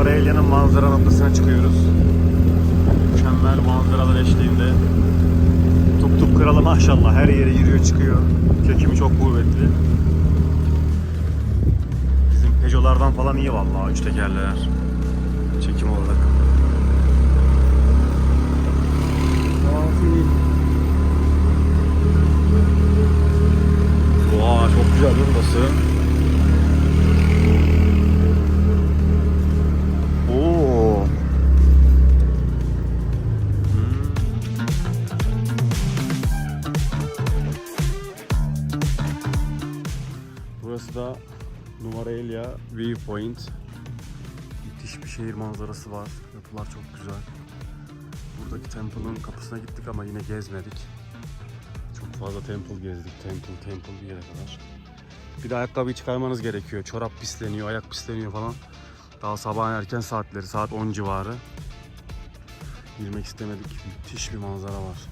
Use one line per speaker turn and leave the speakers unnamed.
Nuvarelya'nın manzara noktasına çıkıyoruz. Mükemmel manzaralar eşliğinde. Tuk tuk kralı maşallah her yere giriyor çıkıyor. Çekimi çok kuvvetli. Bizim Peugeot'lardan falan iyi vallahi üç tekerleler. Çekim olarak. Oha çok güzel bir burası. Burası da Nuvarelya Viewpoint. Müthiş bir şehir manzarası var. Yapılar çok güzel. Buradaki temple'ın kapısına gittik ama yine gezmedik. Çok fazla temple gezdik. Temple, temple bir yere kadar. Bir de ayakkabıyı çıkarmanız gerekiyor. Çorap pisleniyor, ayak pisleniyor falan. Daha sabahın erken saatleri, saat 10 civarı. Girmek istemedik. Müthiş bir manzara var.